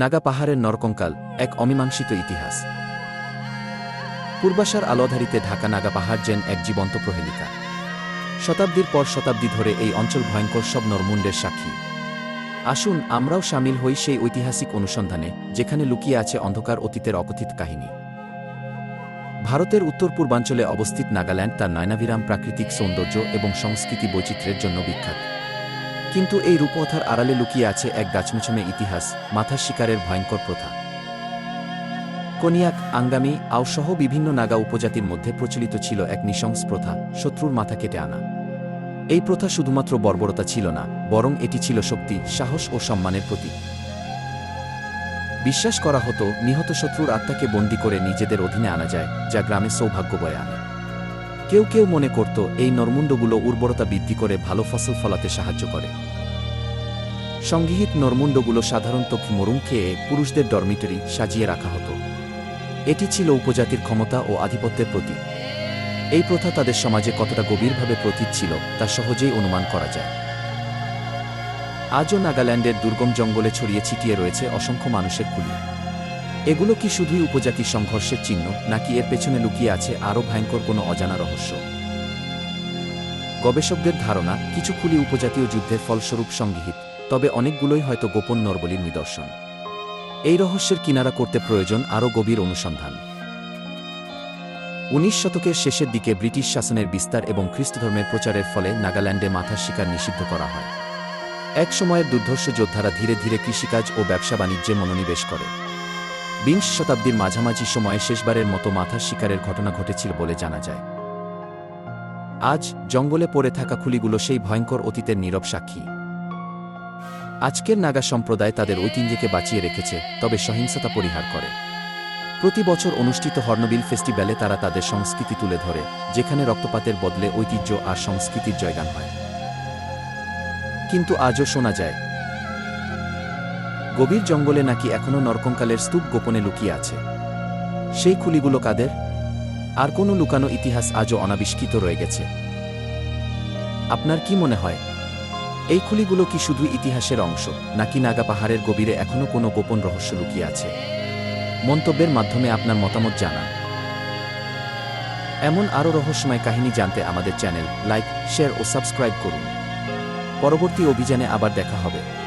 নাগা পাহাড়ের নরকঙ্কাল এক অমীমাংসিত ইতিহাস। পূর্বাশার আলোধারিতে ঢাকা নাগা পাহাড় যেন এক জীবন্ত প্রহেলিকা। শতাব্দীর পর শতাব্দী ধরে এই অঞ্চল ভয়ঙ্কর সব নরমুণ্ডের সাক্ষী। আসুন আমরাও সামিল হই সেই ঐতিহাসিক অনুসন্ধানে, যেখানে লুকিয়ে আছে অন্ধকার অতীতের অকথিত কাহিনী। ভারতের উত্তর পূর্বাঞ্চলে অবস্থিত নাগাল্যান্ড তার নয়নাভিরাম প্রাকৃতিক সৌন্দর্য এবং সংস্কৃতি বৈচিত্র্যের জন্য বিখ্যাত। কিন্তু এই রূপকথার আড়ালে লুকিয়ে আছে এক গাছমুছমে ইতিহাস, মাথার শিকারের ভয়ঙ্কর প্রথা। কনিয়াক আঙ্গামি আওসহ বিভিন্ন নাগা উপজাতির মধ্যে প্রচলিত ছিল এক নৃশংস প্রথা, শত্রুর মাথা কেটে আনা। এই প্রথা শুধুমাত্র বর্বরতা ছিল না, বরং এটি ছিল শক্তি, সাহস ও সম্মানের প্রতীক। বিশ্বাস করা হতো, নিহত শত্রুর আত্মাকে বন্দী করে নিজেদের অধীনে আনা যায়, যা গ্রামে সৌভাগ্য বয়ে আনে। কেউ কেউ মনে করত এই নরমুণ্ডগুলো উর্বরতা বৃদ্ধি করে ভালো ফসল ফলাতে সাহায্য করে। সংগৃহীত নরমুণ্ডগুলো সাধারণত মরুং খেয়ে পুরুষদের ডরমিটরি সাজিয়ে রাখা হতো। এটি ছিল উপজাতির ক্ষমতা ও আধিপত্যের প্রতীক। এই প্রথা তাদের সমাজে কতটা গভীরভাবে প্রতীত ছিল তা সহজেই অনুমান করা যায়। আজও নাগাল্যান্ডের দুর্গম জঙ্গলে ছড়িয়ে ছিটিয়ে রয়েছে অসংখ্য মানুষের কুলি। এগুলো কি শুধুই উপজাতি সংঘর্ষের চিহ্ন, নাকি এর পেছনে লুকিয়ে আছে আরও ভয়ঙ্কর কোনো অজানা রহস্য? গবেষকদের ধারণা, কিছু খুলি উপজাতীয় যুদ্ধের ফলস্বরূপ সংগৃহীত, তবে অনেকগুলোই হয়তো গোপন নরবলির নিদর্শন। এই রহস্যের কিনারা করতে প্রয়োজন আরও গভীর অনুসন্ধান। উনিশ শতকের শেষের দিকে ব্রিটিশ শাসনের বিস্তার এবং খ্রিস্টধর্মের প্রচারের ফলে নাগাল্যান্ডে মাথার শিকার নিষিদ্ধ করা হয়। এক সময়ের দুর্ধর্ষ যোদ্ধারা ধীরে ধীরে কৃষিকাজ ও ব্যবসা বাণিজ্যে মনোনিবেশ করে। বিংশ শতাব্দীর মাঝামাঝি সময়ে শেষবারের মতো মাথার শিকারের ঘটনা ঘটেছিল বলে জানা যায়। আজ জঙ্গলে পড়ে থাকা খুলিগুলো সেই ভয়ঙ্কর অতীতের নীরব সাক্ষী। আজকের নাগা সম্প্রদায় তাদের ঐতিহ্যকে বাঁচিয়ে রেখেছে, তবে সহিংসতা পরিহার করে। প্রতি বছর অনুষ্ঠিত হর্নবিল ফেস্টিভ্যালে তারা তাদের সংস্কৃতি তুলে ধরে, যেখানে রক্তপাতের বদলে ঐতিহ্য আর সংস্কৃতির জয়গান হয়। কিন্তু আজও শোনা যায় গভীর জঙ্গলে নাকি এখনও নরকঙ্কালের স্তূপ গোপনে লুকিয়ে আছে। সেই খুলিগুলো কাদের? আর কোনো লুকানো ইতিহাস আজও অনাবিষ্কৃত রয়ে গেছে। আপনার কি মনে হয়? এই খুলিগুলো কি শুধু ইতিহাসের অংশ, নাকি নাগা পাহাড়ের গভীরে এখনও কোনো গোপন রহস্য লুকিয়ে আছে? মন্তব্যের মাধ্যমে আপনার মতামত জানান। এমন আরও রহস্যময় কাহিনী জানতে আমাদের চ্যানেল লাইক, শেয়ার ও সাবস্ক্রাইব করুন। পরবর্তী অভিযানে আবার দেখা হবে।